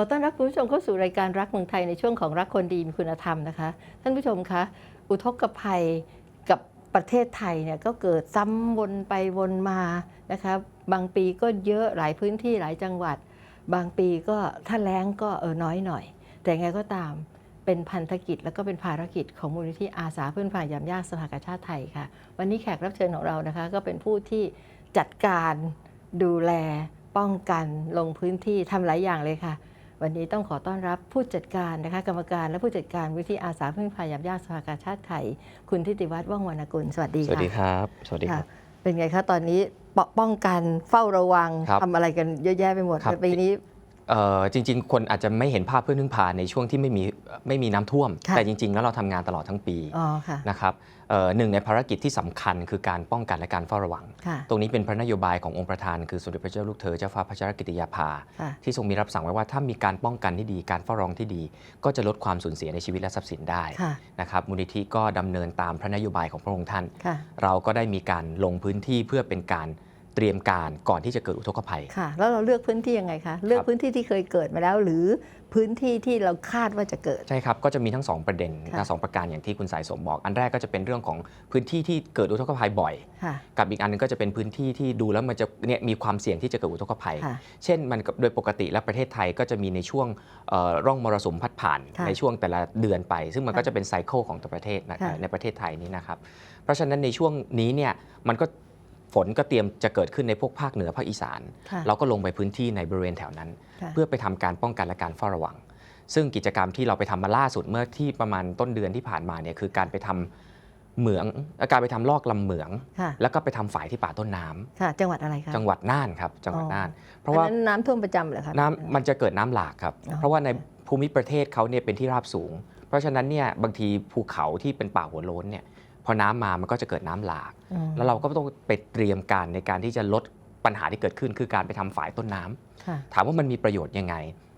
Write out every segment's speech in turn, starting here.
อต้อนรับคุณผู้ชมเข้าสู่รายการรักเมืองไทยในช่วงของรักคนดีมีคุณธรรมนะคะ ท่านผู้ชมคะ อุทกภัยกับประเทศไทยเนี่ยก็เกิดซ้ำวนไปวนมานะคะบางปีก็เยอะหลายพื้นที่หลายจังหวัด บางปีก็ถ้าแล้งก็เออน้อยหน่อย แต่ไงก็ตามเป็นพันธกิจแล้วก็เป็นภารกิจของมูลนิธิอาสาเพื่อนฝ่ายยามยากสภากาชาติไทยค่ะ วันนี้แขกรับเชิญของเรานะคะ ก็เป็นผู้ที่จัดการดูแลป้องกันลงพื้นที่ทำหลายอย่างเลยค่ะ วันนี้ต้องขอต้อนรับผู้จัดการนะคะกรรมการและผู้จัดการวิธีอาสาเพื่อนฝ่ายยามยากสภากาชาติไทยคุณทิติวัฒน์ว่องวรรณกุลสวัสดีสวัสดีค่ะครับ สวัสดีคค่ะรับ เป็นไงคะตอนนี้ปป้องกันเฝ้าระวังครับทำอะไรกันเยอะแยะไปหมดครับปีนี้เอ่อ จริง ๆ คนอาจจะไม่เห็นภาพเพื่อนพึ่งพาในช่วงที่ไม่มีไม่มีน้ำท่วม ค่ะ แต่จริง ๆ แล้วเราทำงานตลอดทั้งปีอ๋อค่ะ นะครับเอ่อหนึ่งในภารกิจที่สำคัญคือการป้องกันและการเฝ้าระวัง ค่ะ ตรงนี้เป็นพระนโยบายขององค์ประธานคือสมเด็จพระเจ้าลูกเธอเจ้าฟ้าพัชรกิติยาภา ค่ะ ที่ทรงมีรับสั่งไว้ว่าถ้ามีการป้องกันที่ดีการเฝ้าระวังที่ดี ก็จะลดความสูญเสียในชีวิตและทรัพย์สินได้ค่ะ นะครับมูลนิธิก็ดำเนินตามพระนโยบายของพระองค์ท่าน ค่ะ เราก็ได้มีการลงพื้นที่เพื่อเป็นการ เตรียมการก่อนที่จะเกิดอุทกภัย ค่ะ แล้วเราเลือกพื้นที่ยังไงคะ เลือกพื้นที่ที่เคยเกิดมาแล้ว หรือพื้นที่ที่เราคาดว่าจะเกิด ใช่ครับ ก็จะมีทั้ง 2 ประเด็นค่ะนะสองประการอย่างที่คุณสายสมบอก อันแรกก็จะเป็นเรื่องของพื้นที่ที่เกิดอุทกภัยบ่อยค่ะกับอีกอันหนึงก็จะเป็นพื้นที่ที่ดูแล้วมันจะเนี่ยมีความเสี่ยงที่จะเกิดอุทกภัยค่ะเช่นมันโดยปกติแล้วประเทศไทยก็จะมีในช่วงเอ่อร่องมรสุมพัดผ่านค่ะในช่วงแต่ละเดือนไป ซึ่งมันค่ะก็จะเป็นไซเคิลของตัวประเทศนะค่ะในประเทศไทยนี้นะครับ เพราะฉะนั้นในช่วงนี้เนี่ยมันก็ ฝนก็เตรียมจะเกิดขึ้นในพวกภาคเหนือภาคอีสาน ค่ะเราก็ลงไปพื้นที่ในบริเวณแถวนั้น ค่ะเพื่อไปทำการป้องกันและการเฝ้าระวัง ซึ่งกิจกรรมที่เราไปทำมาล่าสุดเมื่อที่ประมาณต้นเดือนที่ผ่านมาเนี่ยคือการไปทำเหมืองเอ่อการไปทำลอกลำเหมือง ค่ะ แล้วก็ไปทำฝายที่ป่าต้นน้ำค่ะ จังหวัดอะไรคะจังหวัดน่านครับจังหวัดอ๋อน่าน เพราะว่า อันนั้นน้ำท่วมประจำเหรอคะ น้ำมันจะเกิดน้ำหลากครับ อ๋อ เพราะว่าในภูมิประเทศเขาเนี่ยเป็นที่ราบสูง เพราะฉะนั้นเนี่ยบางทีภูเขาที่เป็นป่าหัวโล้นเนี่ย พอน้ำมามันก็จะเกิดน้ำหลากอืมแล้วเราก็ต้องไปเตรียมการในการที่จะลดปัญหาที่เกิดขึ้น คือการไปทำฝายต้นน้ำค่ะถามว่ามันมีประโยชน์ยังไง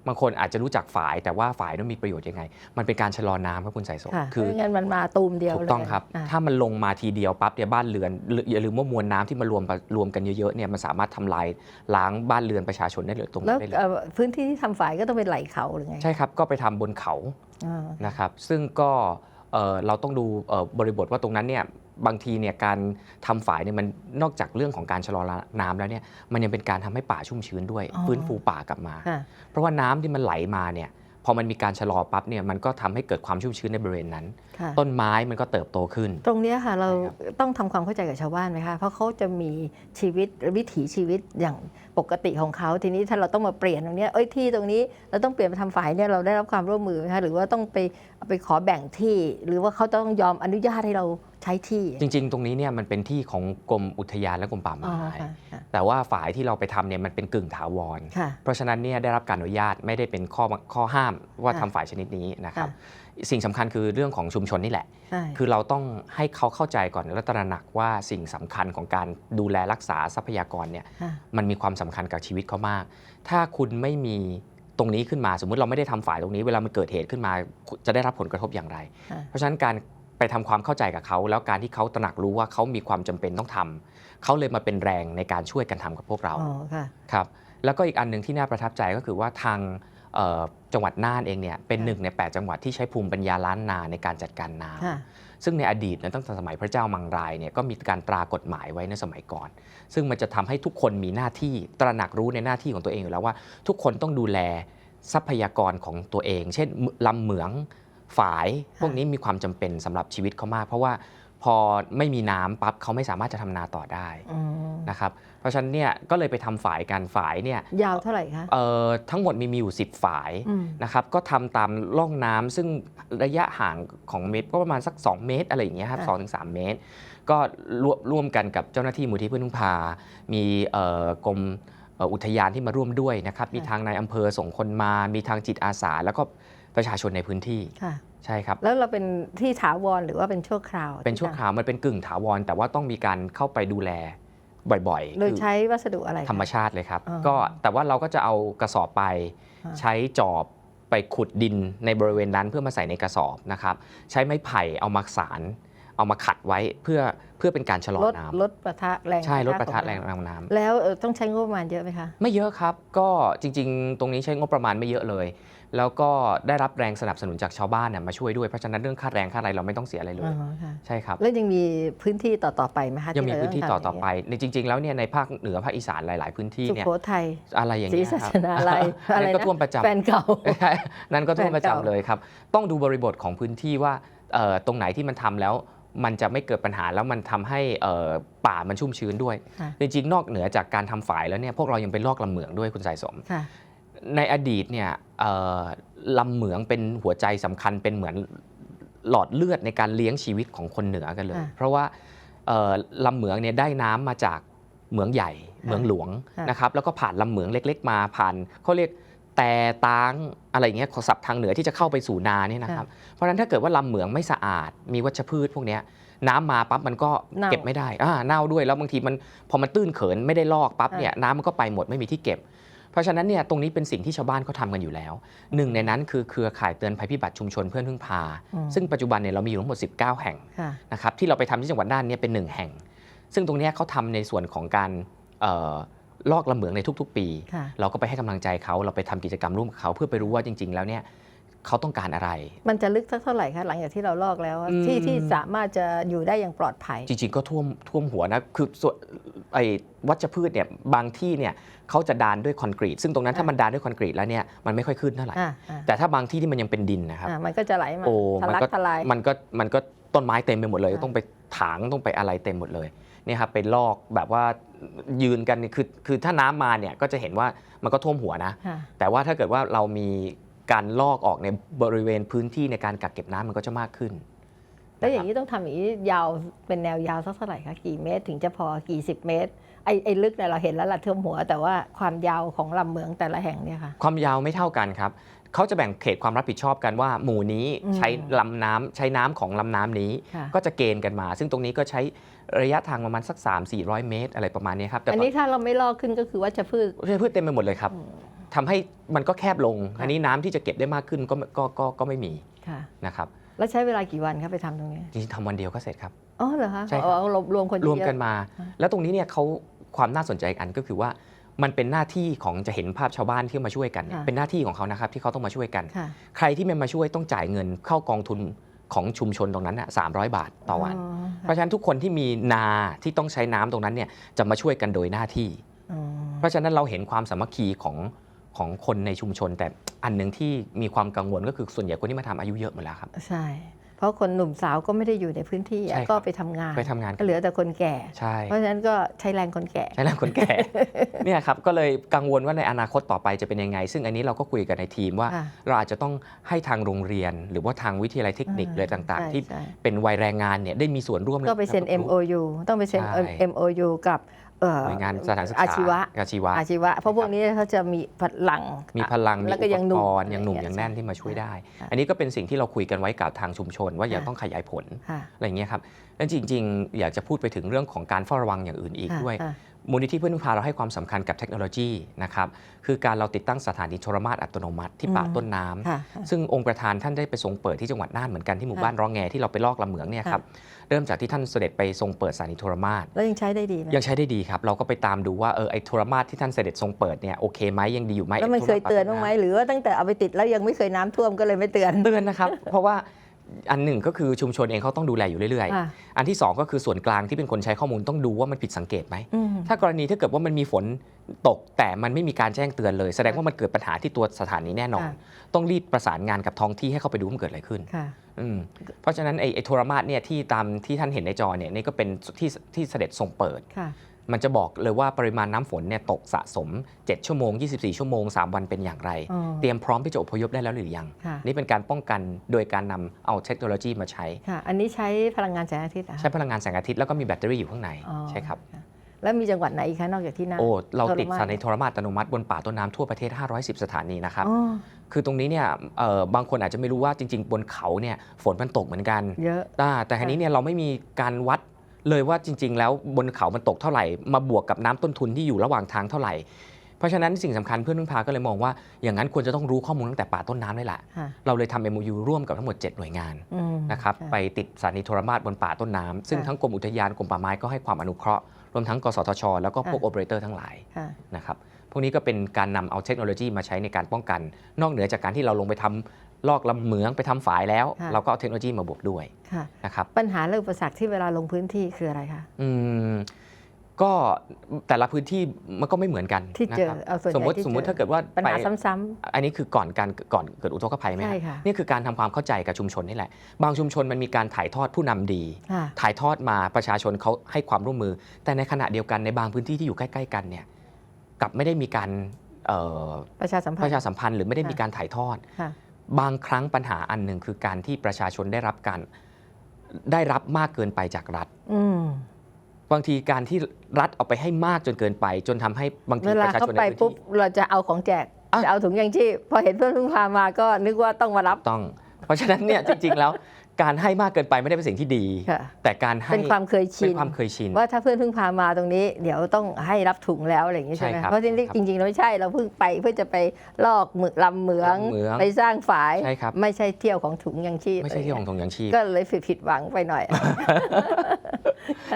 บางคนอาจจะรู้จักฝายแต่ว่าฝายนั้นมีประโยชน์ยังไง มันเป็นการชะลอน้ำครับคุณสายสมค่ะคือไม่งั้นมันมาตูมเดียวถูเลยกต้องครับอะถ้ามันลงมาทีเดียวปั๊บเนี่ยบ้านเรือนหรืออย่าลืมว่ามวลน้ำที่มารวมรวมกันเยอะๆเนี่ยมันสามารถทำลายล้างบ้านเรือนประชาชนได้เลยตรงแล้วนั้นได้เลยเอ่อพื้นที่ที่ทำฝายก็ต้องเป็นไหลเขาหรือไงใช่ครับก็ไปทำบนเขาอ่านะครับซึ่งก็ เอ่อเราต้องดูเอ่อบริบทว่าตรงนั้นเนี่ยบางทีเนี่ยการทำฝายเนี่ยมันนอกจากเรื่องของการชะลอน้ำแล้วเนี่ยมันยังเป็นการทำให้ป่าชุ่มชื้นด้วย ฟื้นฟูป่ากลับมาค่ะเพราะว่าน้ำที่มันไหลมาเนี่ยพอมันมีการชะลอปั๊บเนี่ยมันก็ทำให้เกิดความชุ่มชื้นในบริเวณนั้นค่ะต้นไม้มันก็เติบโตขึ้น ตรงเนี้ยค่ะเราใช่ครับต้องทำความเข้าใจกับชาวบ้านไหมคะเพราะเขาจะมีชีวิตวิถีชีวิตอย่างปกติของเขาทีนี้ถ้าเราต้องมาเปลี่ยนตรงเนี้ยเอ้ยที่ตรงนี้เราต้องเปลี่ยนไปทำฝ่ายเนี่ยเราได้รับความร่วมมือไหมคะหรือว่าต้องไป ไปขอแบ่งที่ หรือว่าเขาต้องยอมอนุญาตให้เราใช้ที่ จริง ๆ ตรงนี้เนี่ยมันเป็นที่ของกรมอุทยานและกรมป่าอ๋อไม้ค่ะค่ะแต่ว่าฝ่ายที่เราไปทำเนี่ยมันเป็นกึ่งถาวร ค่ะ เพราะฉะนั้นเนี่ยได้รับการอนุญาตไม่ได้เป็นข้อข้อห้ามว่าค่ะทำฝ่ายชนิดนี้นะครับ ค่ สิ่งสำคัญคือเรื่องของชุมชนนี่แหละ ใช่ คือเราต้องให้เขาเข้าใจก่อนและตระหนักว่าสิ่งสำคัญของการดูแลรักษาทรัพยากรเนี่ยค่ะ มันมีความสำคัญกับชีวิตเขามาก ถ้าคุณไม่มี ตรงนี้ขึ้นมาสมมุติเราไม่ได้ทำฝ่ายตรงนี้เวลามันเกิดเหตุขึ้นมาจะได้รับผลกระทบอย่างไรค่ะเพราะฉะนั้นการไปทำความเข้าใจกับเขา แล้วการที่เขาตระหนักรู้ว่าเขามีความจำเป็นต้องทำเขาเลยมาเป็นแรงในการช่วยกันทำกับพวกเราอ๋อค่ะครับแล้วก็อีกอันหนึ่งที่น่าประทับใจก็คือว่าทางเอ่อจังหวัดน่านเองเนี่ยเป็นค่ะหนึ่งใน 8 จังหวัดที่ใช้ภูมิปัญญาล้านนาในการจัดการน้ำค่ะ ซึ่งในอดีตเนยตั้งแต่สมัยพระเจ้ามังรายเนี่ยก็มีการตรากฎหมายไว้ในสมัยก่อน ซึ่งมันจะทำให้ทุกคนมีหน้าที่ตระหนักรู้ในหน้าที่ของตัวเองอยู่แล้วว่า ทุกคนต้องดูแลทรัพยากรของตัวเอง เช่นลำเหมืองฝาย พวกนี้มีความจำเป็นสำหรับชีวิตเขามาก เพราะว่า พอไม่มีน้ำปั๊บเขาไม่สามารถจะทำนาต่อได้อืมนะครับเพราะฉะนั้นเนี่ยก็เลยไปทำฝายกันฝายเนี่ยยาวเท่าไหร่คะเอ่อทั้งหมดมีมีอยู่ 10 ฝายอืมนะครับก็ทำตามร่องน้ำซึ่งระยะห่างของเมตรก็ประมาณสัก 2 เมตร อะไรอย่างเงี้ยครับค่ะสองถึงสามเมตร ก็ร่วมร่วมกันกับเจ้าหน้าที่มูลที่เพื่อนพึ่งพา มีเอ่อกรมเอ่ออุทยานที่มาร่วมด้วยนะครับมีทางในายอำเภอส่งคนมามีทางจิตอาสา แล้วก็ประชาชนในพื้นที่ค่ะ ใช่ครับ แล้วเราเป็นที่ถาวรหรือว่าเป็นชั่วคราว เป็นชั่วคราวมันเป็นกึ่งถาวร แต่ว่าต้องมีการเข้าไปดูแลบ่อยๆ โดยคือใช้วัสดุอะไรคะธรรมชาติเลยครับอ๋อก็แต่ว่าเราก็จะเอากระสอบไปอ่าใช้จอบไปขุดดินในบริเวณนั้นเพื่อมาใส่ในกระสอบนะครับ ใช้ไม้ไผ่เอามาสาร เอาเอามาขัดไว้เพื่อเพื่อเป็นการชะลอลดน้ำลดประทะแรงใช่ลดประทะของแรงน้ำน้ำแล้วเอ่อต้องใช้งบประมาณเยอะไหมคะไม่เยอะครับ ก็จริง ๆ ตรงนี้ใช้งบประมาณไม่เยอะเลย แล้วก็ได้รับแรงสนับสนุนจากชาวบ้านเนี่ยมาช่วยด้วยเพราะฉะนั้นเรื่องค่าแรงค่าอะไรเราไม่ต้องเสียอะไรเลอ๋ยอค่ะใช่ครับ แล้วยังมีพื้นที่ต่อๆไปไหมคะยังมีเรพื้นที่งต่อทำต่อไปในจริง ๆ แล้วเนี่ยในภาคเหนือภาคอีสานหลาย ๆ พื้นที่สุเนี่ยโขทัยอะไรอย่างศรีเงี้ยสัครับชนาลัยอันอะไรนั้นก็นะท่วมประจำ แฟนเก่า นั่นก็ท่วมประจำแฟนเก่าเลยครับ ต้องดูบริบทของพื้นที่ว่าเอ่อตรงไหนที่มันทำแล้ว มันจะไม่เกิดปัญหาแล้วมันทำให้เอ่อป่ามันชุ่มชื้นด้วยค่ะจริงๆ นอกเหนือจากการทำฝายแล้วเนี่ยพวกเรายังเป็นลอกลำเหมืองด้วยคุณสายสมค่ะในอดีตเนี่ยเอ่อลำเหมืองเป็นหัวใจสำคัญเป็นเหมือนหลอดเลือดในการเลี้ยงชีวิตของคนเหนือกันเลยค่ะเพราะว่าเอ่อลำเหมืองเนี่ยได้น้ำมาจากเหมืองใหญ่เหมืองหลวงค่ะนะครับแล้วก็ผ่านลำเหมืองเล็ก ๆ มาผ่านเขาเรียก แต่ตางอะไรอย่างเงี้ยของศัพท์ทางเหนือที่จะเข้าไปสู่นาเนี่ยนะครับ เพราะฉะนั้นถ้าเกิดว่าลำเหมืองไม่สะอาด มีวัชพืชพวกเนี้ยน้ำมาปั๊บมันก็เน่า เก็บไม่ได้อ่าเน่าด้วยแล้วบางทีมันพอมันตื้นเขินไม่ได้ลอกปั๊บเนี่ยน้ำมันก็ไปหมดไม่มีที่เก็บ เพราะฉะนั้นเนี่ยตรงนี้เป็นสิ่งที่ชาวบ้านเขาทำกันอยู่แล้ว หนึ่งในนั้นคือเครือข่ายเตือนภัยพิบัติชุมชนเพื่อนพึ่งพา อืม ซึ่งปัจจุบันเนี่ยเรามีอยู่ทั้งหมด 19 แห่ง ค่ะ นะครับที่เราไปทำที่จังหวัดน่านเนี่ยเป็นหนึ่งแห่ง ซึ่งตรงเนี้ยเขาทำในส่วนของการเอ่อ ลอกลำเหมืองในทุก ๆ ปีค่ะเราก็ไปให้กำลังใจเขาเราไปทำกิจกรรมร่วมกับเขาเพื่อไปรู้ว่าจริง ๆ แล้วเนี่ยเขาต้องการอะไร มันจะลึกสักเท่าไหร่คะหลังจากที่เราลอกแล้วอะอืมที่ที่สามารถจะอยู่ได้อย่างปลอดภัย จริง ๆ ก็ท่วมท่วมหัวนะ คือส่วนไอ้วัชพืชเนี่ยบางที่เนี่ยเขาจะดานด้วยคอนกรีต ซึ่งตรงนั้นถ้าอะมันดานด้วยคอนกรีตแล้วเนี่ยมันไม่ค่อยขึ้นเท่าไหร่อ่าอ่าแต่ถ้าบางที่ที่มันยังเป็นดินนะครับอ่ามันก็จะไหลมาโอ้ทะมันลักก็ทลายมันก็มันก็ต้นไม้เต็มไปหมดเลยอ่าต้องไปถางต้องไปอะไรเต็มหมดเลย เนี่ยครับไปลอกแบบว่ายืนกันนี่คือคือถ้าน้ำมาเนี่ยก็จะเห็นว่ามันก็ท่วมหัวนะค่ะแต่ว่าถ้าเกิดว่าเรามีการลอกออกในบริเวณพื้นที่ในการกักเก็บน้ำมันก็จะมากขึ้น แล้วอย่างนี้นี้ต้องทำอย่างนี้ยาวเป็นแนวยาวสักเท่าไหร่คะกี่เมตร ถึงจะพอกี่สิบเมตรไอ้ไอ้ลึกเนี่ยเราเห็นแล้วละท่วมหัว แต่ว่าความยาวของลำเมืองแต่ละแห่งเนี่ยค่ะความยาวไม่เท่ากันครับเขาจะแบ่งเขตความรับผิดชอบกันว่า หมู่นี้อืมใช้ลำน้ำใช้น้ำของลำน้ำนี้ค่ะก็จะเกณฑ์กันมา ซึ่งตรงนี้ก็ใช้ ระยะทางประมาณสัก 3 4 0 0 เมตร อะไรประมาณนี้ครับแต่อันนี้ถ้าเราไม่ลอกขึ้นก็คือว่าจะพืชใช้พืชเต็มไปหมดเลยครับอืมทำให้มันก็แคบลงค่ะอันนี้น้ำที่จะเก็บได้มากขึ้นก็ก็ก็ก็ไม่มีค่ะนะครับแล้วใช้เวลากี่วันคะไปทำตรงนี้จริงๆทำวันเดียวก็เสร็จครับอ๋อเหรอคะใช่ครับอ๋อรวมรวมคนเยรอะวมกันมาอ่าแล้วตรงนี้เนี่ยเขาความน่าสนใจอีกอันก็คือว่ามันเป็นหน้าที่ของจะเห็นภาพชาวบ้านที่มาช่วยกันเนี่ยค่ะเป็นหน้าที่ของเขานะครับที่เขาต้องมาช่วยกันค่ะใครที่ไม่มาช่วยต้องจ่ายเงินเข้ากองทุน ของชุมชนตรงนั้นน่ะ300บาทต่อวัน เพราะฉะนั้นทุกคนที่มีนาที่ต้องใช้น้ำตรงนั้นเนี่ยจะมาช่วยกันโดยหน้าที่อ๋อเพราะฉะนั้นเราเห็นความสามัคคีของของคนในชุมชน แต่อันหนึ่งที่มีความกังวลก็คือส่วนใหญ่คนที่มาทำอายุเยอะหมดแล้วครับ ใช่เพ ราะคนหนุ่มสาวก็ไม่ได้อยู่ในพื้นที่อะใช่ครับ ก็ไปทำงานไปทำงานก็เหลือแต่คนแก่ ใช่ เพราะฉะนั้นก็ใช้แรงคนแก่ ใช่แล้วคนแก่ เนี่ยครับก็เลยกังวลว่าในอนาคตต่อไปจะเป็นยังไง ซึ่งอันนี้เราก็คุยกันในทีมว่า ค่ะเราอาจจะต้องให้ทางโรงเรียน หรือว่าทางวิทยาลัยเทคนิคอ่าเลยต่างใช่ๆ ที่ใช่ เป็นวัยแรงงานเนี่ยได้มีส่วนร่วมก็ไปเซ็นใการรับรู้ MOU ต้องไปเซ็น ใช่ MOU กับเอ่อ หน่วยงานสถานศึกษาอาชีวะอาชีวะอาชีวะ เพราะพวกนี้เขาจะมีพลัง มีพลังมีแล้วอุก็ปยังหกนุ่มรณ์ยังหนุ่มอะไรยังเงี้ยแน่นที่มาช่วยได้ค่ะอันนี้ก็เป็นสิ่งที่เราคุยกันไว้กับทางชุมชน ว่าอยากค่ะต้องขยายผลค่ะอะไรอย่างเงี้ยครับแล้วจริง ๆ อยากจะพูดไปถึงเรื่องของการเฝ้าระวังอย่างอื่นอีกค่ะด้วยค่ะมูลนิธิเพื่อนพึ่งพาเราให้ความสำคัญกับเทคโนโลยีนะครับคือการเราติดตั้งสถานีโทรมาตอัตโนมัติที่ป่าอืมต้นน้ำค่ะซึ่งองค์ประธานท่านได้ไปทรงเปิดที่จังหวัดน่านเหมือนกันที่หมู่ค่ะบ้านร้องแงที่เราไปลอกลำเหมืองเนี่ยครับ เริ่มจากที่ท่านเสด็จไปทรงเปิดสถานีโทรมาตแล้วยังใช้ได้ดีไหมยังใช้ได้ดีครับ เราก็ไปตามดูว่าเออไอโทรมาตที่ท่านเสด็จทรงเปิดเนี่ยโอเคไหมยังดีอยู่ไหมแล้วมันไอ้เคยโทรมาตเตือนบ้างไหมหรือว่าตั้งแต่เอาไปติดแล้วยังไม่เคยน้ำท่วมก็เลยไม่เตือนเตือนนะครับ เพราะว่า อันหนึ่งก็คือชุมชนเองเขาต้องดูแลอยู่เรื่อยค่ะๆ อันที่สองก็คือส่วนกลางที่เป็นคนใช้ข้อมูลต้องดูว่ามันผิดสังเกตไหม อืม ถ้ากรณีถ้าเกิดว่ามันมีฝนตกแต่มันไม่มีการแจ้งเตือนเลย แสดงว่ามันเกิดปัญหาที่ตัวสถานีแน่นอน ค่ะ ต้องรีบประสานงานกับท้องที่ให้เข้าไปดูว่ามันเกิดอะไรขึ้นค่ะ อืมเพราะฉะนั้นไอ้ไอ้โทรมาตเนี่ยที่ตามที่ท่านเห็นในจอเนี่ยนี่ก็เป็นที่ที่เสด็จทรงเปิด ค่ะ มันจะบอกเลยว่าปริมาณน้ำฝนเนี่ยตกสะสม 7 ชั่วโมง 24 ชั่วโมง 3 วันเป็นอย่างไรอ๋อเตรียมพร้อมที่จะอพยพได้แล้วหรือยังค่ะนี่เป็นการป้องกันโดยการนำเอาเทคโนโลยีมาใช้ค่ะอันนี้ใช้พลังงานแสงอาทิตย์เหรอคะใช้พลังงานแสงอาทิตย์แล้วก็มีแบตเตอรี่อยู่ข้างในอ๋อใช่ครับะแล้วมีจังหวัดไหนอีกคะนอกจากที่นั่นโอ้เราติดโทรมาตสถานีโทรมาตอัตโนมัติบนป่าต้นน้ำทั่วประเทศ 510 สถานีนะครับอ๋อคือตรงนี้เนี่ยเอ่อบางคนอาจจะไม่รู้ว่าจริง ๆ บนเขาเนี่ยฝนมันตกเหมือนกันเยอะอ่าแต่ทีนี้เนี่ยเราไม่มีการวัด เลยว่าจริง ๆ แล้วบนเขามันตกเท่าไหร่ มาบวกกับน้ำต้นทุนที่อยู่ระหว่างทางเท่าไหร่ เพราะฉะนั้นสิ่งสำคัญเพื่อนพึ่งพาก็เลยมองว่าอย่างนั้นควรจะต้องรู้ข้อมูลตั้งแต่ป่าต้นน้ำได้แหละค่ะ เราเลยทำ MOU ร่วมกับทั้งหมด 7 หน่วยงานอืมนะครับค่ะไปติดสถานีโทรมาศบนป่าต้นน้ำซึ่งค่ะทั้งกรมอุทยานกรมป่าไม้ก็ให้ความอนุเคราะห์รวมทั้งกสทช แล้วก็พวกค่ะโอเปอเรเตอร์ทั้งหลายค่ะนะครับพวกนี้ก็เป็นการนำเอาเทคโนโลยีมาใช้ในการป้องกัน นอกเหนือจากการที่เราลงไปทำ ลอกลำเหมืองไปทำฝายแล้ว ค่ะ เราก็เอาเทคโนโลยีมาบวกด้วยค่ะ นะครับปัญหาและอุปสรรคที่เวลาลงพื้นที่คืออะไรคะ อืมก็แต่ละพื้นที่มันก็ไม่เหมือนกันที่เจอนะครับเอาส่วนใหสญ่มมติที่สมมติเจอถ้าเกิดว่าปัญไปหาซ้ำอันนี้คือก่อนการก่อนเกิดอุทกภัยไหมใช่ฮะค่ะนี่คือการทำความเข้าใจกับชุมชนนี่แหละ บางชุมชนมันมีการถ่ายทอดผู้นำดีๆค่ะ ถ่ายทอดมาประชาชนเขาให้ความร่วมมือ แต่ในขณะเดียวกันในบางพื้นที่ที่อยู่ใกล้ๆกันเนี่ยกลับไม่ได้มีการเอ่อประชาสัมพันปธ์ระชาสัมพันธ์หรือไม่ได้มีค่ะการถ่ายทอด ค่ะ บางครั้งปัญหาอันหนึ่งคือการที่ประชาชนได้รับการได้รับมากเกินไปจากรัฐอืมบางทีการที่รัฐเอาไปให้มากจนเกินไป จนทำให้บางทีเวปลาระชาเขาชนไปในพื้นปุ๊บที่เราจะเอาของแจกอะจะเอาถุงยางชีพพอเห็นเพื่อนเพิ่งพามาก็นึกว่าต้องมารับต้อง เพราะฉะนั้นเนี่ยจริงๆแล้ว การให้มากเกินไปไม่ได้เป็นสิ่งที่ดี ค่ะ แต่การให้เป็นความเคยเป็ชินน ความเคยชิน ว่าถ้าเพื่อนเพิ่งพามาตรงนี้ เดี๋ยวต้องให้รับถุงแล้วอะไรอย่างนี้ใช่ไหมใช่ครับเพราะจริงครับๆจริงๆเราไม่ใช่เราเพิ่งไปเพื่อจะไปลอกหมึกลำเหมือง ลำเหมืองไปสร้างฝายใช่ครับ ไม่ใช่เที่ยวของถุงยางชีพไม่ใช่ที่ของถุงยางชีพ ก็เลยผิดผิดหวังไปหน่อย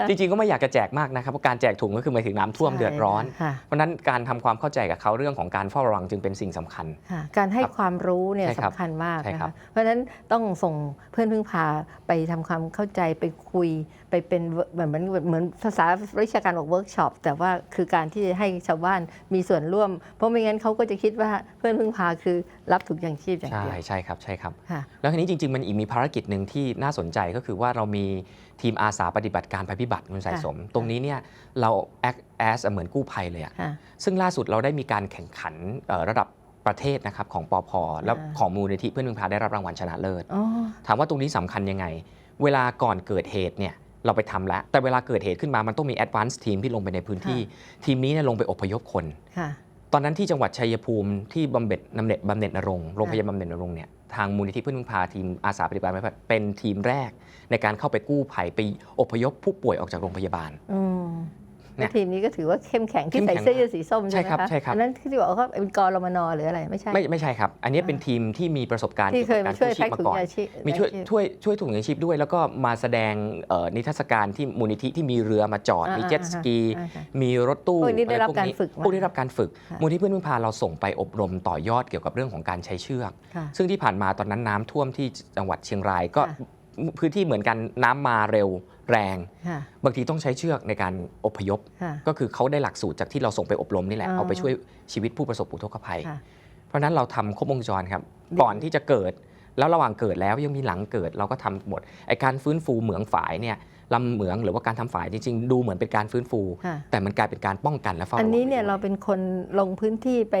จริงๆ ก็ไม่อยากจะแจกมากนะครับเพราะการแจกถุงก็คือหมายถึงน้ำท่วมเดือดร้อนค่ะเพราะฉะนั้นการทำความเข้าใจกับเขาเรื่องของการเฝ้าระวังจึงเป็นสิ่งสำคัญค่ะการให้ครับความรู้เนี่ยใช่ครับสำคัญมากใช่นะครัคะบเพราะฉะนั้นต้องส่งเพื่อนพึ่งพาไปทำความเข้าใจไปคุยไปเป็นเหมือนเหมือนเหมือนภาษาวิชาการบอกเวิร์กช็อปแต่ว่าคือการที่จะให้ชาวบ้านมีส่วนร่วม เพราะไม่งั้นเขาก็จะคิดว่าเพื่อนพึ่งพาคือรับถุงยางชีพอย่างใช่เดียวใช่ครับใช่ครับค่ะแล้วทีนี้จริง ๆ มันอีกมีภารกิจหนึ่งที่น่าสนใจก็คือว่าเรามี ทีมอาสาปฏิบัติการภัยพิบัติคุณสายค่ะสม ตรงนี้เนี่ยเรา act as เหมือนกู้ภัยเลยอะค่ะซึ่งล่าสุดเราได้มีการแข่งขันเอ่อระดับประเทศนะครับของปอพแล้วอ่าของมูลนิธิเพื่อนพึ่งพาได้รับรางวัลชนะเลิศอ๋อถามว่าตรงนี้สำคัญยังไง เวลาก่อนเกิดเหตุเนี่ยเราไปทำแล้ว แต่เวลาเกิดเหตุขึ้นมามันต้องมี advance team ที่ลงไปในพื้นที่ ทีมนี้เนี่ยลงไปอพยพคนค่ะตอนนั้นที่จังหวัดชัยภูมิที่บำเหน็จบำเหน็จบำเหน็จนรงค์โรงพยาบาลบำเหน็จนรงค์เนี่ย ทางมูลนิธิเพื่อนพึ่งพาทีมอาสาปฏิบัติภัยเป็นทีมแรกในการเข้าไปกู้ภัยไปอพยพผู้ป่วยออกจากโรงพยาบาล เนี่ยแล้วทีมนี้ก็ถือว่าเข้มแข็งที่เข้มใส่แข็งเสื้อยืดสีส้มใช่ใช่ไหมครับคะใช่ครับอันนั้นที่บอกว่าเขาเป็นกรมนหรืออะไรไม่ใช่ไม่ไม่ใช่ครับ อันนี้เป็นอ่าทีมที่มีประสบการณ์ที่เคยกี่มากับช่วยการแพ็คกู้ชีพถุมางก่อนยางชีพมีช่วยยางชีพช่วยช่วยถุงยางชีพด้วย แล้วก็มาแสดงเอ่อนิทรรศการที่มูลนิธิที่มีเรือมาจอดอ่ามีเจ็ตอ่าสกีอ่าค่ะมีรถตู้พวกนี้ได้รับอะการพวฝึกมาพวกนี้ได้รับการฝึกค่ะมูลที่เพื่อนพึ่งพาเราส่งไปอบรมต่อยอดเกี่ยวกับเรื่องของการใช้เชือกค่ะซึ่งที่ผ่านมาตอนนั้นน้ำท่วมที่จังหวัดเชียงรายก็ค่ะ พื้นที่เหมือนกันน้ำมาเร็วแรงค่ะบางทีต้องใช้เชือกในการอพยพค่ะก็คือเขาได้หลักสูตรจากที่เราส่งไปอบรมนี่แหละอ๋อเอาไปช่วยชีวิตผู้ประสบอุทกภัยค่ะเพราะฉะนั้นเราทำครบวงจรครับดีก่อนที่จะเกิด แล้วระหว่างเกิดแล้วยังมีหลังเกิด เราก็ทำหมดไอการฟื้นฟูเหมืองฝายเนี่ย ลำเหมืองหรือว่าการทำฝายจริงๆ ดูเหมือนเป็นการฟื้นฟู ค่ะ แต่มันกลายเป็นการป้องกันและเฝ้าระวัอังนนี้เนี่ยไปด้วเราเป็นคนลงพื้นที่ไป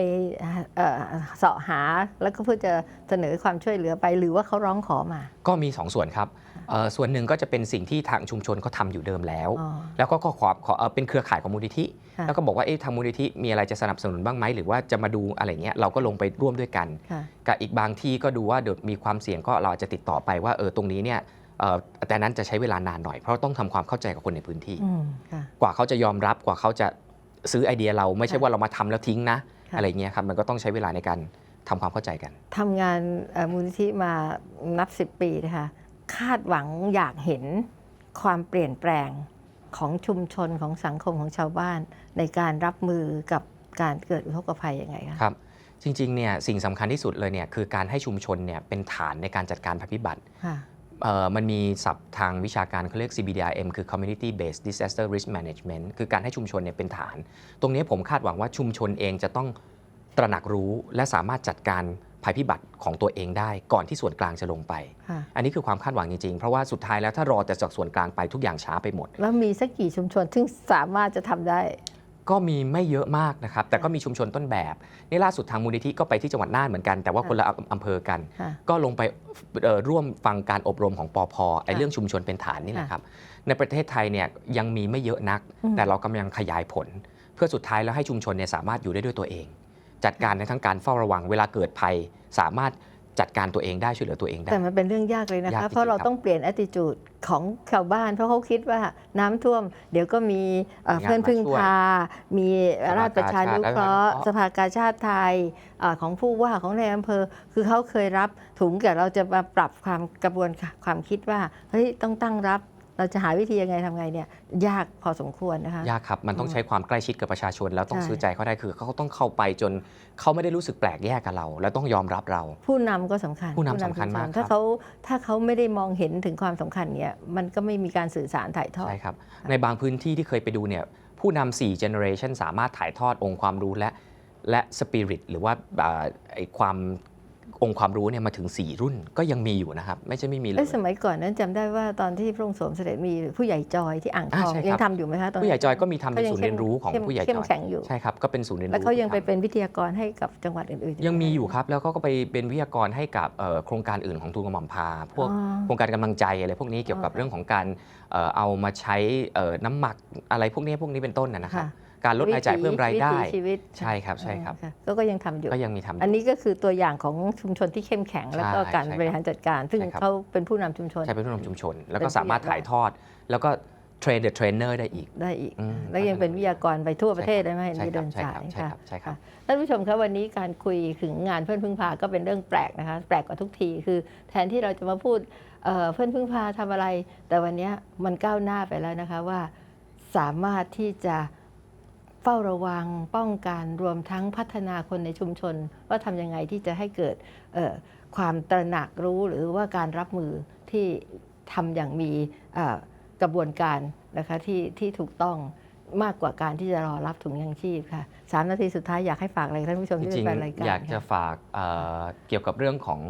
เอ่อเสาะหาแล้วก็เพื่อจะเสนอความช่วยเหลือไปหรือว่าเขาร้องขอมาก็มี 2 ส่วนครับเอ่อส่วนหนึ่งก็จะเป็นสิ่งที่ทางชุมชนเขาทำอยู่เดิมแล้ว อ๋อ แล้วก็ขอขอขอเอ่อเป็นเครือข่ายของมูลนิธิ ค่ะ แล้วก็บอกว่าเอ๊ะทางมูลนิธิมีอะไรจะสนับสนุนบ้างไหมหรือว่าจะมาดูอะไรเงี้ยเราก็ลงไปร่วมด้วยกัน ค่ะ กับอีกบางที่ก็ดูว่าเดี๋ยวมีความเสี่ยงก็เราอาจจะติดต่อไปว่าเออตรงนี้เนี่ยเอ่อ แต่นั้นจะใช้เวลานานหน่อยเพราะต้องทำความเข้าใจกับคนในพื้นที่อืมค่ะกว่าเขาจะยอมรับกว่าเขาจะซื้อไอเดียเราไม่ใช่ค่ะว่าเรามาทำแล้วทิ้งนะค่ะอะไรเงี้ยครับมันก็ต้องใช้เวลาในการทำความเข้าใจกันทำงานเอ่อมูลนิธิมานับสิบปีนะคะคาดหวังอยากเห็นความเปลี่ยนแปลงของชุมชนของสังคมของชาวบ้าน ในการรับมือกับการเกิดอุทกภัยยังไงคะครับจริงๆเนี่ยสิ่งสำคัญที่สุดเลยเนี่ยคือการให้ชุมชนเนี่ยเป็นฐานในการจัดการภัยพิบัติค่ะเอ่อ มันมีศัพท์ทางวิชาการเขาเรียก CBDRM คือ Community Based Disaster Risk Management คือการให้ชุมชนเนี่ยเป็นฐาน ตรงนี้ผมคาดหวังว่าชุมชนเองจะต้องตระหนักรู้และสามารถจัดการภัยพิบัติของตัวเองได้ก่อนที่ส่วนกลางจะลงไปค่ะอันนี้คือความคาดหวังจริงๆ เพราะว่าสุดท้ายแล้วถ้ารอแต่จากส่วนกลางไปทุกอย่างช้าไปหมด แล้วมีสักกี่ชุมชนที่สามารถจะทำได้ ก็มีไม่เยอะมากนะครับ แต่ก็มีชุมชนต้นแบบนี่ล่าสุดทางมูลนิธิก็ไปที่จังหวัดน่านเหมือนกัน แต่ว่าคนละอำเภอกัน ค่ะก็ลงไปเอ่อร่วมฟังการอบรมของปอพไอ้ค่ะเรื่องชุมชนเป็นฐานนี่แหละครับ ในประเทศไทยเนี่ยยังมีไม่เยอะนัก อืม แต่เรากำลังขยายผล เพื่อสุดท้ายแล้วให้ชุมชนเนี่ยสามารถอยู่ได้ด้วยตัวเอง จัดการในทั้งการเฝ้าระวังเวลาเกิดภัย สามารถ จัดการตัวเองได้ช่วยเหลือตัวเองได้ แต่มันเป็นเรื่องยากเลยนะยากคะจริงๆเพราะเราครับ ต้องเปลี่ยน attitude ของชาวบ้าน เพราะเขาคิดว่าน้ำท่วม เดี๋ยวก็มีเอ่อมีงานเพื่อนพึ่งมาช่วยพา มีราชประชานุเคราะห์สภากาชาติสภากาชาติไทยเอ่อของผู้ว่าของในายอำเภอ คือเขาเคยรับถุงแต่เราจะมาปรับความกระบวนการความคิดว่าเฮ้ยต้องตั้งรับ เราจะหาวิธียังไงทำไงเนี่ยยากพอสมควรนะคะยากครับ มันต้องใช้ความใกล้ชิดกับประชาชน แล้วต้องใช่ซื้อใจเขาได้คือเขาต้องเข้าไปจนเขาไม่ได้รู้สึกแปลกแยกกับเรา แล้วต้องยอมรับเรา ผู้นำก็สำคัญ ผู้นำสำคัญมากชุมชนถ้าครับเขาถ้าเขาไม่ได้มองเห็นถึงความสำคัญเนี่ยมันก็ไม่มีการสื่อสารถ่ายทอดใช่ครับในบางพื้นที่ที่เคยไปดูเนี่ยผู้นำ4 generation สามารถถ่ายทอดองค์ความรู้และและสปิริตหรือว่าอ่าไอความ องค์ความรู้เนี่ยมาถึง 4 รุ่นก็ยังมีอยู่นะครับ ไม่ใช่ไม่มีเลเอ้ยยสมัยก่อนนั้นจำได้ว่าตอนที่พระองค์สวมเสด็จมีผู้ใหญ่จอยที่อ่างทอ่าองใช่ครับยังทำอยู่ไหมคะตอนนั้นผู้ใหญ่จอยก็มีทำเป็นขาศูนย์เรียนรู้ของเข้มผู้ใหญ่เข้จมอยแข็งอยู่ใช่ครับก็เป็นศูนย์เรียนรู้แล้วเขายังไปที่ทำเป็นวิทยากรให้กับจังหวัดอื่นๆยังมีอยู่ครับแล้วก็ไปเป็นวิทยากรให้กับเอ่อโครงการอื่นของทูลกระหม่อมพาพวกอ๋อโครงการกำลังใจอะไรพวกนี้เกี่ยวกับอ๋อเรื่องของการเอ่อเอามาใช้เอ่อน้ำหมักอะไรพวกนี้พวกนี้เป็นต้นนะนะครับค่ะ การลดรายจ่ายเพิ่มรายได้วิถีชีวิตใช่ครับใช่ครับะก็ก็ยังทำอยู่ ก็ยังมีทำอยู่ อันนี้ก็คือตัวอย่างของชุมชนที่เข้มแข็ง แล้วก็ใช่การใช่ครับบริหารจัดการ ซึ่งใช่ครับ เขาเป็นผู้นำชุมชน ใช่เป็นผู้นำชุมชน แล้วก็เป็นสามารถผู้ใหญ่ถ่ายทอด แล้วก็เทรนเดอร์เทรนเนอร์ได้อีก ได้อีก อืมแล้วยังเป็นวิทยากรไปทั่วประเทศได้ไหมใช่นี่ครัเดิบนใช่สาครับยใช่ค่ะครับใช่ครับท่านผู้ชมครับวันนี้การคุยถึงงานเพื่อนพึ่งพาก็เป็นเรื่องแปลกนะคะ แปลกกว่าทุกทีคือแทนที่เราจะมาพูดเอ่อเพื่อนพึ่งพาทำอะไร แต่วันนี้มันก้าวหน้าไปแล้วนะคะว่า สามารถที่จะเฝ้าระวังป้องกันรวมทั้งพัฒนาคนในชุมชน ว่าทำยังไงที่จะให้เกิดความตระหนักรู้หรือว่าการรับมือที่ทำอย่างมีกระบวนการนะคะที่ที่ถูกต้องมากกว่าการที่จะรอรับถุงยังชีพค่ะสามนาทีสุดท้ายอยากให้ฝากอะไรท่านผู้ชมที่ริเป็นรายการอยากจะฝากเกี่ยวกับเรื่องของ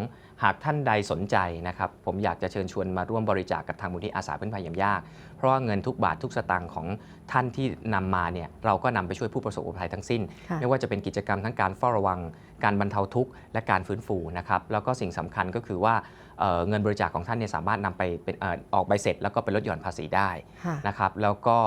หากท่านใดสนใจนะครับ ผมอยากจะเชิญชวนมาร่วมบริจาคกับทางมูลที่อาสาเพื่อนภัยยามยาก เพราะว่าเงินทุกบาททุกสตางค์ของท่านที่นำมาเนี่ยเราก็นำไปช่วยผู้ประสบอุทกภัยทั้งสิ้นค่ะไม่ว่าจะเป็นกิจกรรมทั้งการเฝ้าระวัง การบรรเทาทุกข์และการฟื้นฟูนะครับแล้วก็สิ่งสำคัญก็คือว่าเอ่อเงินบริจาคของท่านเนี่ยสามารถนำไปเป็นเอ่อออกใบเสร็จ แล้วก็เป็นลดหย่อนภาษีได้ค่ะนะครับแล้วก็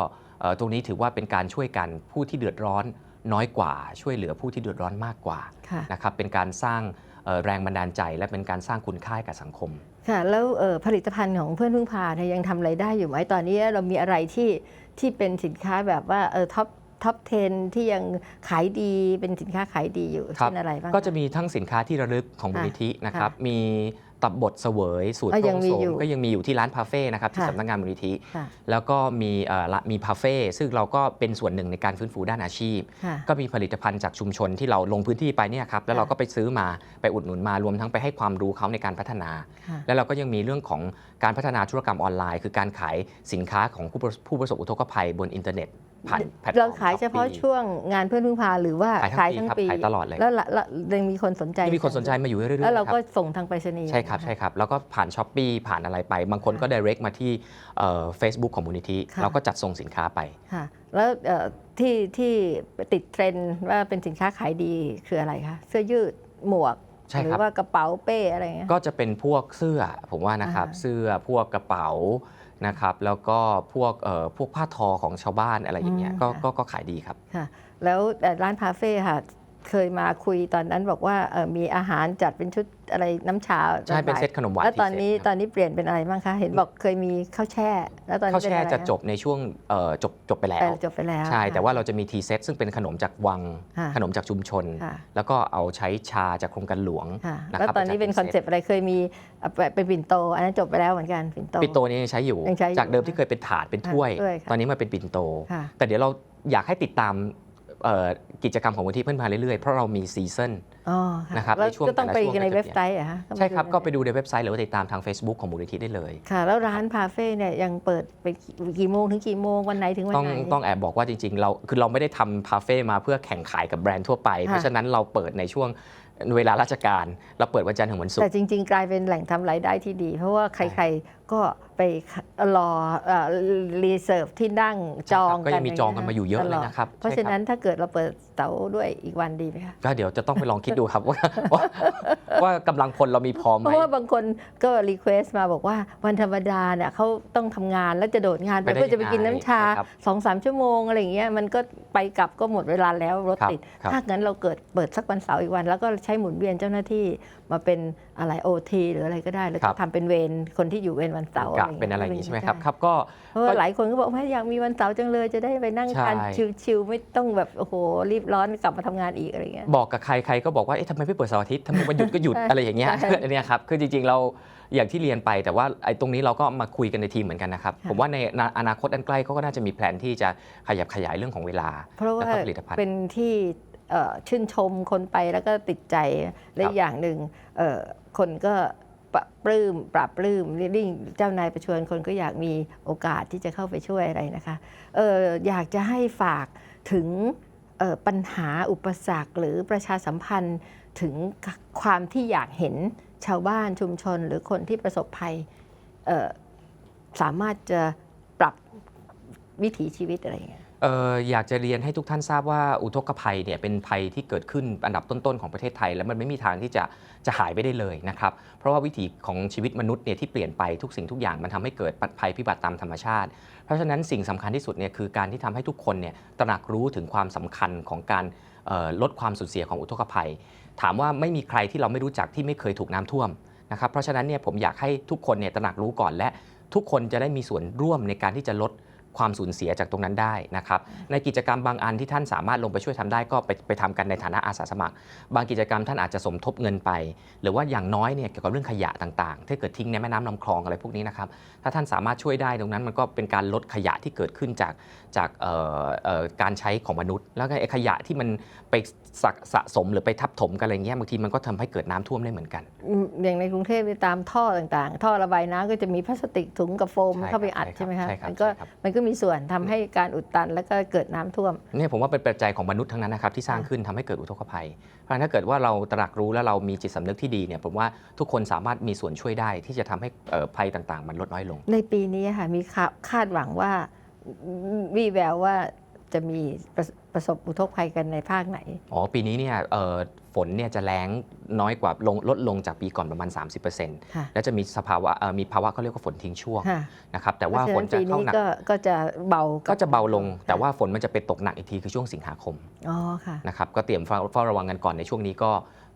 เอ่อตรงนี้ถือว่าเป็นการช่วยกันผู้ที่เดือดร้อนน้อยกว่าช่วยเหลือผู้ที่เดือดร้อนมากกว่าค่ะนะครับเป็นการสร้างเอ่อ แรงบันดาลใจ และเป็นการสร้างคุณค่าให้กับสังคม ค่ะ แล้วเอ่อผลิตภัณฑ์ของเพื่อนพึ่งพาเนี่ยยังทำอะไรได้อยู่ไหมตอนนี้เรามีอะไรที่ที่เป็นสินค้าแบบว่าเออท็อปท็อป 10 ที่ยังขายดีเป็นสินค้าขายดีอยู่ครับเช่นอะไรบ้าง ก็จะมีทั้งสินค้าที่ระลึกของมูลนิธินะครับ มี ตับบทเสวยสูตรอะโปยัรงงมีโสอยู่มก็ยังมีอยู่ที่ร้านพาเฟ่นะครับที่ค่ะสำนักงานมูลนิธิค่ะแล้วก็มีเอ่อละมีพาเฟ่ซึ่งเราก็เป็นส่วนหนึ่งในการฟื้นฟูด้านอาชีพค่ะก็มีผลิตภัณฑ์จากชุมชนที่เราลงพื้นที่ไปเนี่ยครับแล้วเราค่ะก็ไปซื้อมาไปอุดหนุนมารวมทั้งไปให้ความรู้เขาในการพัฒนาค่ะแล้วเราก็ยังมีเรื่องของการพัฒนาธุรกรรมออนไลน์ คือการขายสินค้าของผู้ประผู้ประสบอุทกภัยบนอินเทอร์เน็ต ผ่านแพลตฟอร์มเราขายเฉพาะ Shopee ช่วงงานเพื่อนพึ่งพาหรือว่าขายทั้งปีครับขายตลอดเลยแล้วละละยังมีคนสนใจที่มีคนสนใจมาอยู่เรื่อยๆแล้วเราคบก็ส่งทางไปรษณีย์ใช่ครับใช่ครับแล้วก็ผ่านช้อปปีผ่านอะไรไป บางคนก็ direct มาที่เฟซบุ๊กของมูลนิธิค่ะเราก็จัดส่งสินค้าไปค่ะแล้วเอ่อที่ที่ติดเทรนด์ว่าเป็นสินค้าขายดีคืออะไรคะเสื้อยืดหมวกใช่หรืครับว่ากระเป๋าเป้อะไรอย่างเงี้ยก็จะเป็นพวกเสื้อผมว่านะครับอ่าฮะเสื้อพวกกระเป๋า นะครับแล้วก็พวกเอ่อพวกผ้าทอของชาวบ้านอะไรอย่างเงี้ยก็ก็ก็ขายดีครับ ค่ะแล้วแต่ร้านพาเฟ่ค่ะ เคยมาคุยตอนนั้นบอกว่าเอ่อมีอาหารจัดเป็นชุดอะไรน้ำชาใช่เป็นเซตขนมหวานแล้วตอนที่เซตนี้ครับตอนนี้เปลี่ยนเป็นอะไรบ้างคะ เห็นบอกเคยมีข้าวแช่ แล้วตอนนี้ข้าวเป็นแช่อะไรจะจบในช่วงเอ่อจบจบไปแล้เอวอจบไปแล้ว ใช่ค่ะแต่ว่าเราจะมีทีเซตซึ่งเป็นขนมจากวังค่ะขนมจากชุมชนค่ะแล้วก็เอาใช้ชาจากโครงการหลวงค่ะนะครับแล้วตอนนี้เป็นคอนเซปต์อะไรเคยมีเอ่อเป็นปิ่นโต อันนั้นจบไปแล้วเหมือนกันปิ่นโตปิ่นโตนี่ยังใช้อยู่ยังใช้อยู่จากเดิมที่เคยเป็นถาดเป็นถ้วยถ้วยค่ะตอนนี้มาเป็นปิ่นโตค่ะแต่เดี๋ยวเราอยากให้ติดตามเอ่อ กิจกรรมของมูลที่เพื่อนพาเรื่อยๆ เพราะเรามีซีซันอ๋อค่ะนะครับแล้วในช่วงก็ต้องไปแต่ละช่วงในก็จะเว็บไซต์เหรอะฮะใช่ครับ ก็ไปไปดูในเว็บไซต์หรือว่าติดตามทาง Facebook ของมูลนิธิได้เลย ค่ะ แล้วร้านพาเฟ่เนี่ยยังเปิดไปกี่โมงถึงกี่โมงวันไหนถึงวันต้องไหนต้องแอบบอกว่าจริงๆ เราคือเราไม่ได้ทำพาเฟ่มาเพื่อแข่งขายกับแบรนด์ทั่วไปค่ะเพราะฉะนั้นเราเปิดในช่วงเวลาราชการเราเปิดวันจันทร์ถึงวันศุกแต่ร์จริง ๆ กลายเป็นแหล่งทำรายได้ที่ดี เพราะว่าใครๆก็ ไปไปรอรีเซิร์ฟที่นั่งจองก็กันยังมีจองกันมาอยู่เยอะเลยนะครับ เพราะใช่ฉะคบนั้นถ้าเกิดเราเปิดเสาร์ด้วยอีกวันดีไหมคะก็เดี๋ยวจะต้องไปลองคิดดูครับว่าว่าว่ากำลังพลเรามีพอไหเพมราะว่าบางคนก็รีเควสต์มาบอกว่าวันธรรมดาเนี่ยเขาต้องทำงานแล้วจะโดดงานไปไปได้เพื่อจะไปกินน้ำชายังไงครับสองสามชั่วโมงอะไรอย่างเงี้ยมันก็ไปกลับก็หมดเวลาแล้วรถครับติดครับถ้างั้นเราเกิดเปิดสักวันเสาร์อีกวัน แล้วก็ใช้หมุนเวียนเจ้าหน้าที่มาเป็นอะไรโอทีหรืออะไรก็ได้แล้วครัก็บทำเป็นเวรคนที่อยู่เวรวันเสาร์กะอะไรอย่างเป็นเงี้ยอะไรอย่างนี้ใช่ไหมด้ครับครับก็เพราะว่าหลายคนก็บอกว่าอยากมีวันเสาร์จังเลยจะได้ไปนั่งใช่ทานชิลๆไม่ต้องแบบโอ้โหรีบร้อนกลับมาทำงานอีกอะไรอย่างเงี้ยบอกกับใครใครก็บอกว่าเอ๊ะทำไมไม่เปิดเสาร์อาทิตย์ทำไมวันหยุดก็หยุดใช่อะไรอย่างเงี้ยใช่อันเนี้ยครับคือจริงๆเราอย่างที่เรียนไปแต่ว่าไอ้ตรงนี้เราก็มาคุยกันในทีมเหมือนกันนะครับค่ะผมว่าในอนาคตอันใกล้เขาก็น่าจะมีแผนที่จะขยับขยายเรื่องของเวลาเพราะว่าแล้วก็ผลิตภัณฑ์เป็นที่เอ่อชื่นชมคนไปแล้วก็ติดใจและครับอีกอย่างหนึ่งเอ่อคนก็ ปรับปลื้มปรับปลื้มริ่งเจ้านายประชวนคนก็อยากมีโอกาสที่จะเข้าไปช่วยอะไรนะคะเอออยากจะให้ฝากถึงปัญหาอุปสรรคหรือประชาสัมพันธ์ถึงความที่อยากเห็นชาวบ้านชุมชนหรือคนที่ประสบภัยสามารถจะปรับวิถีชีวิตอะไรอย่างเงี้ย เอ่ออยากจะเรียนให้ทุกท่านทราบว่าอุทกภัยเนี่ยเป็นภัยที่เกิดขึ้นอันดับต้นๆของประเทศไทย และมันไม่มีทางที่จะจะหายไปได้เลยนะครับเพราะว่าวิถีของชีวิตมนุษย์เนี่ยที่เปลี่ยนไปทุกสิ่งทุกอย่างมันทำให้เกิดภัยพิบัติตามธรรมชาติ เพราะฉะนั้นสิ่งสำคัญที่สุดเนี่ยคือการที่ทำให้ทุกคนเนี่ยตระหนักรู้ถึงความสำคัญของการลดความสูญเสียของอุทกภัย ถามว่าไม่มีใครที่เราไม่รู้จักที่ไม่เคยถูกน้ำท่วมนะครับเพราะฉะนั้นเนี่ยผมอยากให้ทุกคนเนี่ยตระหนักรู้ก่อนและทุกคนจะได้มีส่วนร่วมในการที่จะลด ความสูญเสียจากตรงนั้นได้นะครับในกิจกรรมบางอันที่ท่านสามารถลงไปช่วยทำได้ก็ไปไปทำกันในฐานะอาสาสมัคร บางกิจกรรมท่านอาจจะสมทบเงินไป หรือว่าอย่างน้อยเนี่ยเกี่ยวกับเรื่องขยะต่างๆถ้าเกิดทิ้งในแม่น้ำลำคลองอะไรพวกนี้นะครับถ้าท่านสามารถช่วยได้ตรงนั้นมันก็เป็นการลดขยะที่เกิดขึ้นจากจากการใช้ของมนุษย์ แล้วก็ไอขยะที่มันไป สะสะสมหรือไปทับถมกันอะไรเงี้ยบางทีมันก็ทำให้เกิดน้ำท่วมได้เหมือนกัน อืมอย่างในกรุงเทพนี่ตามท่อต่างๆ ท่อระบายน้ำก็จะมีพลาสติกถุงกับโฟมใช่เข้าไปอัดครับใช่ไหมคะใช่ครับมันก็ใช่ครับ มันก็มีส่วนทำให้การอุดตันแล้วก็เกิดน้ำท่วม เนี่ยผมว่าเป็นปัจจัยของมนุษย์ทั้งนั้นนะครับที่สร้างค่ะขึ้นทำให้เกิดอุทกภัย เพราะฉะนั้นถ้าเกิดว่าเราตระหนักรู้และเรามีจิตสำนึกที่ดีเนี่ยผมว่าทุกคนสามารถมีส่วนช่วยได้ที่จะทำให้เอ่อภัยต่างๆ มันลดน้อยลง ในปีนี้ค่ะมีคาคาดหวังว่า วีแววว่าจะมีประ ประสบอุทกภัยกันในภาคไหน อ๋อ ปีนี้เนี่ยเอ่อฝนเนี่ยจะแรงน้อยกว่าลงลดลงจากปีก่อนประมาณ 30%ค่ะและจะมีสภาวะเอ่อมีภาวะเขาเรียกว่าฝนทิ้งช่วงค่ะนะครับแต่ว่าเพฝระนฉะจะปีเข้านี้หนักก็ก็จะเบาก็จะเบาลงค่แต่ว่าฝนมันจะไปตกหนักอีกทีคือช่วงสิงหาคมอ๋อค่ะนะครับก็เตรียมเฝ้าเฝ้าระวังกันก่อนในช่วงนี้ก็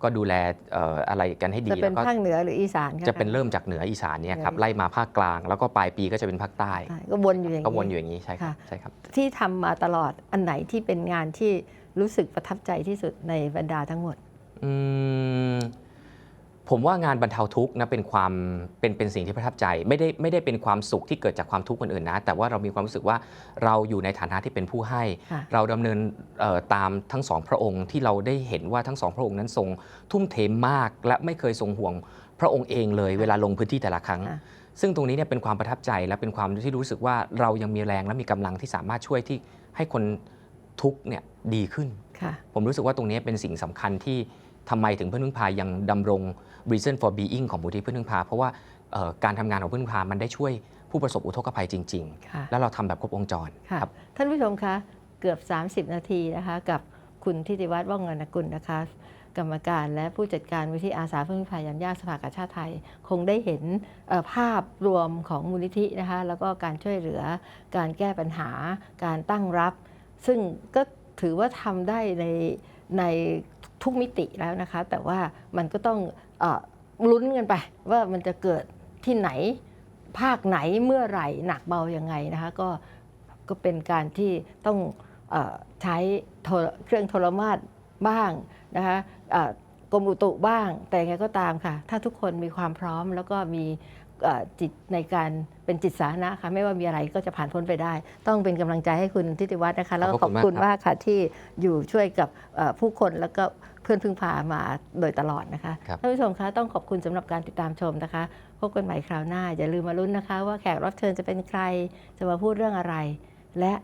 ก็ดูแลเอ่ออะไรกันให้ดีจะเป็แล้นวก็ภาคเหนือหรืออีสานคะจะเป็นเริ่มจากเหนืออีสานเนี่ยครับเหนือไล่มาภาคกลาง แล้วก็ปลายปีก็จะเป็นภาคใต้ใช่ก็วนอยู่อย่างก็นี้วนอยู่อย่างนี้ใช่ครับค่ะใช่ครับ ที่ทำมาตลอดอันไหนที่เป็นงานที่รู้สึกประทับใจที่สุดในบรรดาทั้งหมดอืม ผมว่างานบรรเทาทุกข์นะเป็นความเป็นเป็นสิ่งที่ประทับใจ ไม่ได้ไม่ได้เป็นความสุขที่เกิดจากความทุกข์คนอื่นนะ แต่ว่าเรามีความรู้สึกว่าเราอยู่ในฐานะที่เป็นผู้ให้ ค่ะ เราดำเนินเอ่อตามทั้งสองพระองค์ที่เราได้เห็นว่าทั้งสองพระองค์นั้นทรงทุ่มเทมาก และไม่เคยทรงห่วงพระองค์เองเลยเวลาลงพื้นที่แต่ละครั้ง ค่ะ ซึ่งตรงนี้เนี่ยเป็นความประทับใจและเป็นความที่รู้สึกว่าเรายังมีแรงและมีกำลังที่สามารถช่วยที่ให้คนทุกข์เนี่ยดีขึ้น ค่ะ ผมรู้สึกว่าตรงนี้เป็นสิ่งสำคัญที่ ทำไมถึงเพื่อนพึ่งพายังดำรง reason for being ของมูลที่เพื่อนพึ่งพา เพราะว่าเอ่อการทำงานของเพื่อนพึ่งพามันได้ช่วยผู้ประสบอุทกภัยจริงค่ะๆแล้วเราทำแบบครบวงจรค่ะครับท่านผู้ชมคะเกือบ 30 นาทีนะคะกับคุณทิติวัฒน์ว่องเงินกุลนะคะ กรรมการและผู้จัดการมูลที่อาสาเพื่อพายามยากสภากาชาติไทย คงได้เห็นเอ่อภาพรวมของมูลนิธินะคะแล้วก็การช่วยเหลือการแก้ปัญหาการตั้งรับ ซึ่งก็ถือว่าทำได้ในใน ทุกมิติแล้วนะคะ แต่ว่ามันก็ต้องอลุ้นกันไป ว่ามันจะเกิดที่ไหนภาคไหนเมื่อไหร่หนักเบายังไงนะคะก็ก็เป็นการที่ต้องอใช้เครื่องโทรมาตบ้างนะคะกรมอุตุบ้าง แต่ยังไงก็ตามค่ะ ถ้าทุกคนมีความพร้อมแล้วก็มีจิตในการ เป็นจิตสาธารณะค่ะไม่ว่ามีอะไรก็จะผ่านพ้นไปได้ ต้องเป็นกำลังใจให้คุณทิติวัฒน์นะคะ แล้วก็ขขออบบคุณมากครับคุณมากค่ะที่อยู่ช่วยกับเอ่อผู้คนแล้วก็เพื่อนพึ่งพามาโดยตลอดนะคะครับท่านผู้ชมคะต้องขอบคุณสำหรับการติดตามชมนะคะพบกันใหม่คราวหน้า อย่าลืมมาลุ้นนะคะ ว่าแขกรับเชิญจะเป็นใครจะมาพูดเรื่องอะไร และ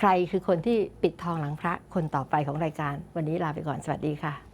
ใครคือคนที่ปิดทองหลังพระคนต่อไปของรายการ วันนี้ลาไปก่อนสวัสดีค่ะ